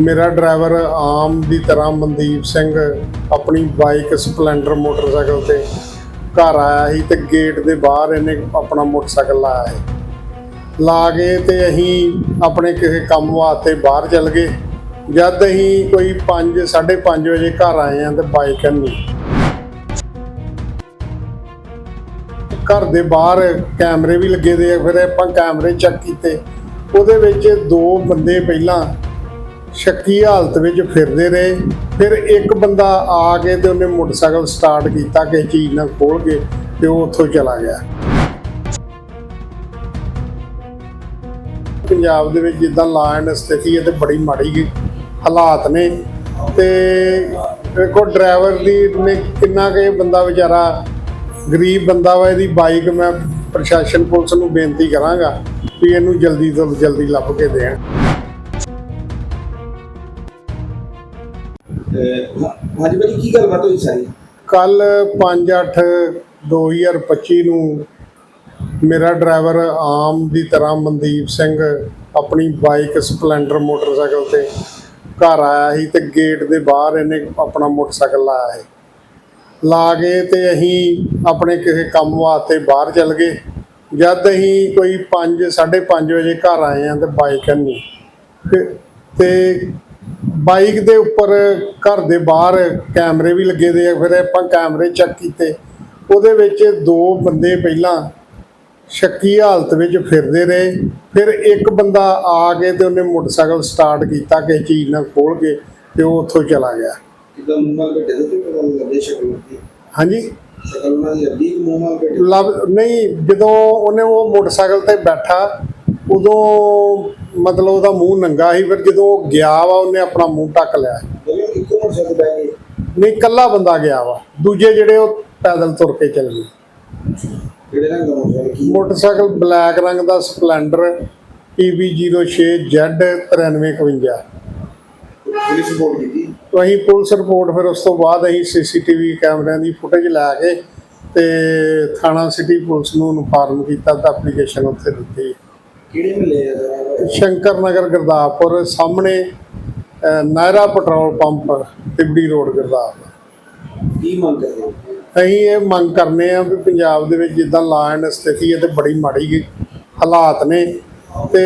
ਮੇਰਾ ਡਰਾਈਵਰ ਆਮ ਦੀ ਤਰ੍ਹਾਂ ਮਨਦੀਪ ਸਿੰਘ ਆਪਣੀ ਬਾਈਕ ਸਪਲੈਂਡਰ ਮੋਟਰਸਾਈਕਲ ਤੇ ਘਰ ਆਇਆ ਸੀ ਤੇ ਗੇਟ ਦੇ ਬਾਹਰ ਇਹਨੇ ਆਪਣਾ ਮੋਟਰਸਾਈਕਲ ਲਾਇਆ ਸੀ। ਲਾ ਕੇ ਤੇ ਅਸੀਂ ਆਪਣੇ ਕਿਸੇ ਕੰਮ ਵਾਸਤੇ ਬਾਹਰ ਚੱਲ ਗਏ। ਜਦ ਅਸੀਂ ਕੋਈ 5 5:30 ਵਜੇ ਘਰ ਆਏ ਆ ਤੇ ਬਾਈਕ ਨਹੀਂ। ਘਰ ਦੇ ਬਾਹਰ ਕੈਮਰੇ ਵੀ ਲੱਗੇ ਦੇ ਆ, ਫਿਰ ਆਪਾਂ ਕੈਮਰੇ ਚੈੱਕ ਕੀਤੇ। ਉਹਦੇ ਵਿੱਚ ਦੋ ਬੰਦੇ ਪਹਿਲਾਂ ਸ਼ੱਕੀ ਹਾਲਤ ਵਿੱਚ ਫਿਰਦੇ ਰਹੇ। ਫਿਰ ਇੱਕ ਬੰਦਾ ਆ ਕੇ ਤੇ ਉਹਨੇ ਮੋਟਰਸਾਈਕਲ ਸਟਾਰਟ ਕੀਤਾ, ਕਿਸੇ ਚੀਜ਼ ਨਾਲ ਖੋਲ ਕੇ ਤੇ ਉਹ ਉੱਥੋਂ ਚਲਾ ਗਿਆ। ਪੰਜਾਬ ਦੇ ਵਿੱਚ ਜਿੱਦਾਂ ਲਾ ਐਂਡ ਸਥਿਤੀ ਹੈ ਤੇ ਬੜੀ ਮਾੜੀ ਹਾਲਾਤ ਨੇ ਤੇ ਦੇਖੋ ਡਰਾਈਵਰ ਦੀ ਨੇ ਕਿੰਨਾ ਕੁ ਬੰਦਾ ਵਿਚਾਰਾ ਗਰੀਬ ਬੰਦਾ ਵਾ, ਇਹਦੀ ਬਾਈਕ ਮੈਂ ਪ੍ਰਸ਼ਾਸਨ ਪੁਲਿਸ ਨੂੰ ਬੇਨਤੀ ਕਰਾਂਗਾ ਵੀ ਇਹਨੂੰ ਜਲਦੀ ਤੋਂ ਜਲਦੀ ਲੱਭ ਕੇ ਦੇਣ। ਹਾਂਜੀ ਭਾਜੀ, ਕੀ ਗੱਲਬਾਤ ਹੋਈ ਸਾਰੀ? ਕੱਲ 5/8/2025 ਨੂੰ ਮੇਰਾ ਡਰਾਈਵਰ ਆਮ ਦੀ ਤਰ੍ਹਾਂ ਮਨਦੀਪ ਸਿੰਘ ਆਪਣੀ ਬਾਈਕ ਸਪਲੈਂਡਰ ਮੋਟਰਸਾਈਕਲ ਤੇ ਘਰ ਆਇਆ ਸੀ ਤੇ ਗੇਟ ਦੇ ਬਾਹਰ ਇਹਨੇ ਆਪਣਾ ਮੋਟਰਸਾਈਕਲ ਲਾਇਆ ਸੀ। ਲਾ ਕੇ ਤੇ ਅਸੀਂ ਆਪਣੇ ਕਿਸੇ ਕੰਮ ਵਾਸਤੇ ਬਾਹਰ ਚੱਲ ਗਏ। ਜਦ ਅਸੀਂ ਕੋਈ 5 5:30 ਵਜੇ ਘਰ ਆਏ ਆ ਤੇ ਬਾਈਕ ਨਹੀਂ ਤੇ- ਤੇ ਬਾਈਕ ਦੇ ਉੱਪਰ ਘਰ ਦੇ ਬਾਹਰ ਕੈਮਰੇ ਵੀ ਲੱਗੇ ਦੇ ਆ ਫਿਰ ਆਪਾਂ ਕੈਮਰੇ ਚੈੱਕ ਕੀਤੇ। ਉਹਦੇ ਵਿੱਚ ਦੋ ਬੰਦੇ ਪਹਿਲਾਂ ਸ਼ੱਕੀ ਹਾਲਤ ਵਿੱਚ ਫਿਰਦੇ ਰਹੇ। ਫਿਰ ਇੱਕ ਬੰਦਾ ਆ ਕੇ ਤੇ ਉਹਨੇ ਮੋਟਰਸਾਈਕਲ ਸਟਾਰਟ ਕੀਤਾ ਕਿਸੇ ਚੀਜ਼ ਨਾਲ ਖੋਲ ਕੇ ਤੇ ਉਹ ਉੱਥੋਂ ਚਲਾ ਗਿਆ। ਕਿਦਾਂ ਮੂੰਹ ਨਾਲ ਬੈਠੇ ਤੇ ਪਤਾ ਲੱਗੇ ਸ਼ਕਲ ਦੀ ਹਾਂਜੀ? ਲੱਭ ਨਹੀਂ ਜਦੋਂ ਉਹਨੇ ਉਹ ਮੋਟਰਸਾਈਕਲ ਤੇ ਬੈਠਾ ਉਦੋਂ ਮਤਲਬ ਉਹਦਾ ਮੂੰਹ ਨੰਗਾ ਸੀ ਫਿਰ ਜਦੋਂ ਉਹ ਗਿਆ ਵਾ ਉਹਨੇ ਆਪਣਾ ਮੂੰਹ ਢੱਕ ਲਿਆ। ਇੱਕੋ ਮੋਟਰਸਾਈਕਲ ਗਏ ਨਹੀਂ ਇਕੱਲਾ ਬੰਦਾ ਗਿਆ ਵਾ। ਦੂਜੇ ਜਿਹੜੇ ਉਹ ਪੈਦਲ ਤੁਰ ਕੇ ਚੱਲ। ਗਏ ਕਿਹੜੇ ਰੰਗ ਦਾ ਮੋਟਰਸਾਈਕਲ? ਕੀ? ਮੋਟਰਸਾਈਕਲ ਬਲੈਕ ਰੰਗ ਦਾ ਸਪਲੈਂਡਰ PB06Z 9351 ਪੁਲਿਸ ਰਿਪੋਰਟ ਕੀਤੀ? ਤੋਂ ਅਸੀਂ ਪੁਲਿਸ ਰਿਪੋਰਟ ਫਿਰ ਉਸ ਤੋਂ ਬਾਅਦ ਅਸੀਂ ਸੀਸੀਟੀਵੀ ਕੈਮਰਿਆਂ ਦੀ ਫੁਟੇਜ ਲੈ ਕੇ ਤੇ ਥਾਣਾ ਸਿਟੀ ਪੁਲਿਸ ਨੂੰ ਇਨਫਾਰਮ ਕੀਤਾ ਤਾਂ ਐਪਲੀਕੇਸ਼ਨ ਉੱਥੇ ਦਿੱਤੀ। ਕਿਹੜੇ ਮਿਲੇ ਆ ਜ਼ਰਾ? ਸ਼ੰਕਰ ਨਗਰ ਗੁਰਦਾਸਪੁਰ ਸਾਹਮਣੇ Nayara petrol pump Tibri road Gurdaspur ਕੀ ਮੰਗ ਕਰਦੇ? ਅਸੀਂ ਇਹ ਮੰਗ ਕਰਨੇ ਆ ਵੀ ਪੰਜਾਬ ਦੇ ਵਿੱਚ ਜਿੱਦਾਂ ਲਾ ਐਂਡ ਸਥਿਤੀ ਹੈ ਤੇ ਬੜੀ ਮਾੜੀ ਹਾਲਾਤ ਨੇ ਤੇ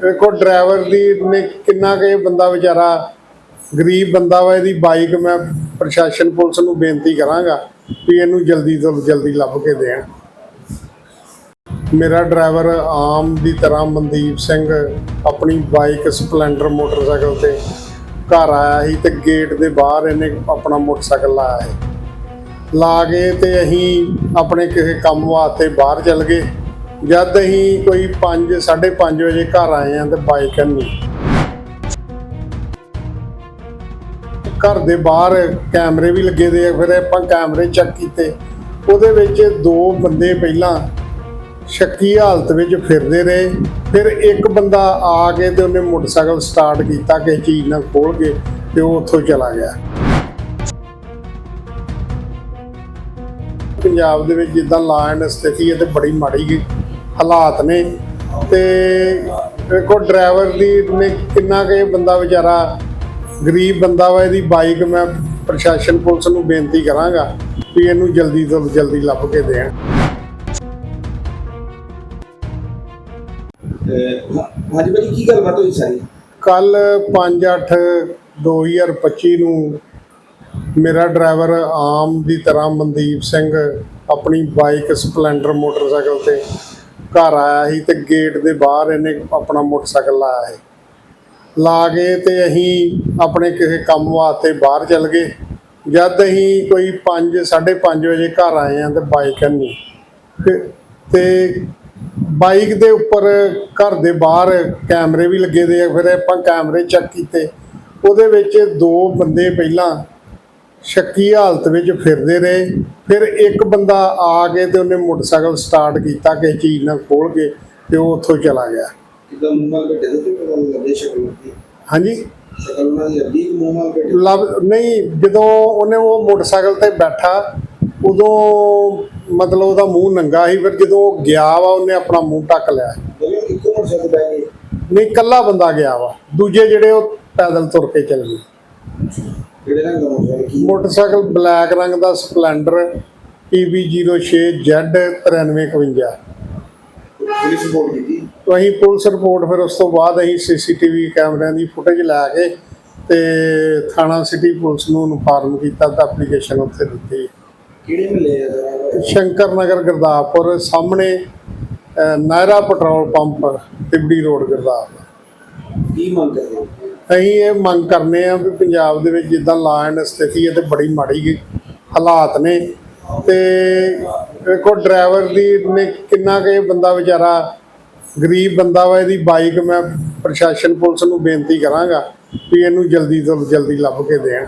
ਦੇਖੋ ਡਰਾਈਵਰ ਦੀ ਨੇ ਕਿੰਨਾ ਕੁ ਬੰਦਾ ਵਿਚਾਰਾ ਗਰੀਬ ਬੰਦਾ ਵਾ ਇਹਦੀ ਬਾਈਕ ਮੈਂ ਪ੍ਰਸ਼ਾਸਨ ਪੁਲਿਸ ਨੂੰ ਬੇਨਤੀ ਕਰਾਂਗਾ ਵੀ ਇਹਨੂੰ ਜਲਦੀ ਤੋਂ ਜਲਦੀ ਲੱਭ ਕੇ ਦੇਣ ਮੇਰਾ ਡਰਾਈਵਰ ਆਮ ਦੀ ਤਰ੍ਹਾਂ ਮਨਦੀਪ ਸਿੰਘ ਆਪਣੀ ਬਾਈਕ ਸਪਲੈਂਡਰ ਮੋਟਰਸਾਈਕਲ ਤੇ ਘਰ ਆਇਆ ਸੀ ਤੇ ਗੇਟ ਦੇ ਬਾਹਰ ਇਹਨੇ ਆਪਣਾ ਮੋਟਰਸਾਈਕਲ ਲਾਇਆ ਸੀ। ਲਾ ਕੇ ਤੇ ਅਸੀਂ ਆਪਣੇ ਕਿਸੇ ਕੰਮ ਵਾਸਤੇ ਬਾਹਰ ਚੱਲ ਗਏ। ਜਦ ਅਸੀਂ ਕੋਈ 5 5:30 ਵਜੇ ਘਰ ਆਏ ਆ ਤੇ ਬਾਈਕ ਨਹੀਂ। ਘਰ ਦੇ ਬਾਹਰ ਕੈਮਰੇ ਵੀ ਲੱਗੇ ਦੇ ਆ, ਫਿਰ ਆਪਾਂ ਕੈਮਰੇ ਚੈੱਕ ਕੀਤੇ। ਉਹਦੇ ਵਿੱਚ ਦੋ ਬੰਦੇ ਪਹਿਲਾਂ ਸ਼ੱਕੀ ਹਾਲਤ ਵਿੱਚ ਫਿਰਦੇ ਰਹੇ। ਫਿਰ ਇੱਕ ਬੰਦਾ ਆ ਕੇ ਤੇ ਉਹਨੇ ਮੋਟਰਸਾਈਕਲ ਸਟਾਰਟ ਕੀਤਾ, ਕਿਸੇ ਚੀਜ਼ ਨਾਲ ਖੋਲ ਕੇ ਤੇ ਉਹ ਉੱਥੋਂ ਚਲਾ ਗਿਆ। ਪੰਜਾਬ ਦੇ ਵਿੱਚ ਜਿੱਦਾਂ ਲਾ ਐਂਡ ਸਥਿਤੀ ਹੈ ਤੇ ਬੜੀ ਮਾੜੀ ਹਾਲਾਤ ਨੇ ਤੇ ਦੇਖੋ ਡਰਾਈਵਰ ਦੀ ਨੇ ਕਿੰਨਾ ਕੁ ਬੰਦਾ ਵਿਚਾਰਾ ਗਰੀਬ ਬੰਦਾ ਵਾ, ਇਹਦੀ ਬਾਈਕ ਮੈਂ ਪ੍ਰਸ਼ਾਸਨ ਪੁਲਿਸ ਨੂੰ ਬੇਨਤੀ ਕਰਾਂਗਾ ਵੀ ਇਹਨੂੰ ਜਲਦੀ ਤੋਂ ਜਲਦੀ ਲੱਭ ਕੇ ਦੇਣ। ਹਾਂਜੀ ਭਾਜੀ ਕੀ ਗੱਲਬਾਤ ਹੋਈ ਸਾਰੀ? ਕੱਲ 5/8/2025 ਨੂੰ ਮੇਰਾ ਡਰਾਈਵਰ ਆਮ ਦੀ ਤਰ੍ਹਾਂ ਮਨਦੀਪ ਸਿੰਘ ਆਪਣੀ ਬਾਈਕ ਸਪਲੈਂਡਰ ਮੋਟਰਸਾਈਕਲ ਤੇ ਘਰ ਆਇਆ ਸੀ ਤੇ ਗੇਟ ਦੇ ਬਾਹਰ ਇਹਨੇ ਆਪਣਾ ਮੋਟਰਸਾਈਕਲ ਲਾਇਆ ਸੀ। ਲਾ ਕੇ ਤੇ ਅਸੀਂ ਆਪਣੇ ਕਿਸੇ ਕੰਮ ਵਾਸਤੇ ਬਾਹਰ ਚੱਲ ਗਏ। ਜਦ ਅਸੀਂ ਕੋਈ 5 5:30 ਵਜੇ ਘਰ ਆਏ ਆ ਤੇ ਬਾਈਕ ਨਹੀਂ। ਤੇ ਬਾਈਕ ਦੇ ਉੱਪਰ ਘਰ ਦੇ ਬਾਹਰ ਕੈਮਰੇ ਵੀ ਲੱਗੇ ਦੇ ਆ ਫਿਰ ਆਪਾਂ ਕੈਮਰੇ ਚੈੱਕ ਕੀਤੇ। ਉਹਦੇ ਵਿੱਚ ਦੋ ਬੰਦੇ ਪਹਿਲਾਂ ਸ਼ੱਕੀ ਹਾਲਤ ਵਿੱਚ ਫਿਰਦੇ ਰਹੇ। ਫਿਰ ਇੱਕ ਬੰਦਾ ਆ ਕੇ ਤੇ ਉਹਨੇ ਮੋਟਰਸਾਈਕਲ ਸਟਾਰਟ ਕੀਤਾ ਕਿਸੇ ਚੀਜ਼ ਨਾਲ ਖੋਲ ਕੇ ਤੇ ਉਹ ਉੱਥੋਂ ਚਲਾ ਗਿਆ। ਕਿਦਾਂ ਮੂੰਹ ਨਾਲ ਬੈਠੇ ਤੇ ਪਤਾ ਲੱਗੇ ਸ਼ਕਲ ਦੀ ਹਾਂਜੀ ਨਹੀਂ ਜਦੋਂ ਉਹਨੇ ਉਹ ਮੋਟਰਸਾਈਕਲ ਤੇ ਬੈਠਾ ਉਦੋਂ ਮਤਲਬ ਉਹਦਾ ਮੂੰਹ ਨੰਗਾ ਸੀ ਫਿਰ ਜਦੋਂ ਉਹ ਗਿਆ ਵਾ ਉਹਨੇ ਆਪਣਾ ਮੂੰਹ ਢੱਕ ਲਿਆ। ਦੋਵੇਂ ਇੱਕੋ ਮੋਟਰਸਾਈਕਲ ਤੇ ਬਹਿ ਗਏ ਨਹੀਂ ਇਕੱਲਾ ਬੰਦਾ ਗਿਆ ਵਾ। ਦੂਜੇ ਜਿਹੜੇ ਉਹ ਪੈਦਲ ਤੁਰ ਕੇ ਚੱਲ ਗਏ। ਕਿਹੜੇ ਰੰਗ ਦਾ ਮੋਟਰਸਾਈਕਲ? ਕੀ? ਮੋਟਰਸਾਈਕਲ ਬਲੈਕ ਰੰਗ ਦਾ ਸਪਲੈਂਡਰ PB06Z 9351 ਪੁਲਿਸ ਰਿਪੋਰਟ ਕੀਤੀ? ਤੋਂ ਅਸੀਂ ਪੁਲਿਸ ਰਿਪੋਰਟ ਫਿਰ ਉਸ ਤੋਂ ਬਾਅਦ ਅਸੀਂ ਸੀਸੀਟੀਵੀ ਕੈਮਰਿਆਂ ਦੀ ਫੁਟੇਜ ਲੈ ਕੇ ਤੇ ਥਾਣਾ ਸਿਟੀ ਪੁਲਿਸ ਨੂੰ ਇਨਫਾਰਮ ਕੀਤਾ ਤਾਂ ਐਪਲੀਕੇਸ਼ਨ ਉੱਥੇ ਦਿੱਤੀ। ਕਿਹੜੇ ਮਿਲੇ ਆ? ਜਰਾ ਸ਼ੰਕਰ ਨਗਰ ਗੁਰਦਾਸਪੁਰ ਸਾਹਮਣੇ Nayara petrol pump Tibri road Gurdaspur ਕੀ ਮੰਗ ਕਰਦੇ? ਅਸੀਂ ਇਹ ਮੰਗ ਕਰਨੇ ਆ ਵੀ ਪੰਜਾਬ ਦੇ ਵਿੱਚ ਜਿੱਦਾਂ ਲਾ ਐਂਡ ਸਥਿਤੀ ਹੈ ਤੇ ਬੜੀ ਮਾੜੀ ਹਾਲਾਤ ਨੇ ਤੇ ਦੇਖੋ ਡਰਾਈਵਰ ਦੀ ਨੇ ਕਿੰਨਾ ਕੁ ਬੰਦਾ ਵਿਚਾਰਾ ਗਰੀਬ ਬੰਦਾ ਵਾ ਇਹਦੀ ਬਾਈਕ ਮੈਂ ਪ੍ਰਸ਼ਾਸਨ ਪੁਲਿਸ ਨੂੰ ਬੇਨਤੀ ਕਰਾਂਗਾ ਵੀ ਇਹਨੂੰ ਜਲਦੀ ਤੋਂ ਜਲਦੀ ਲੱਭ ਕੇ ਦੇਣ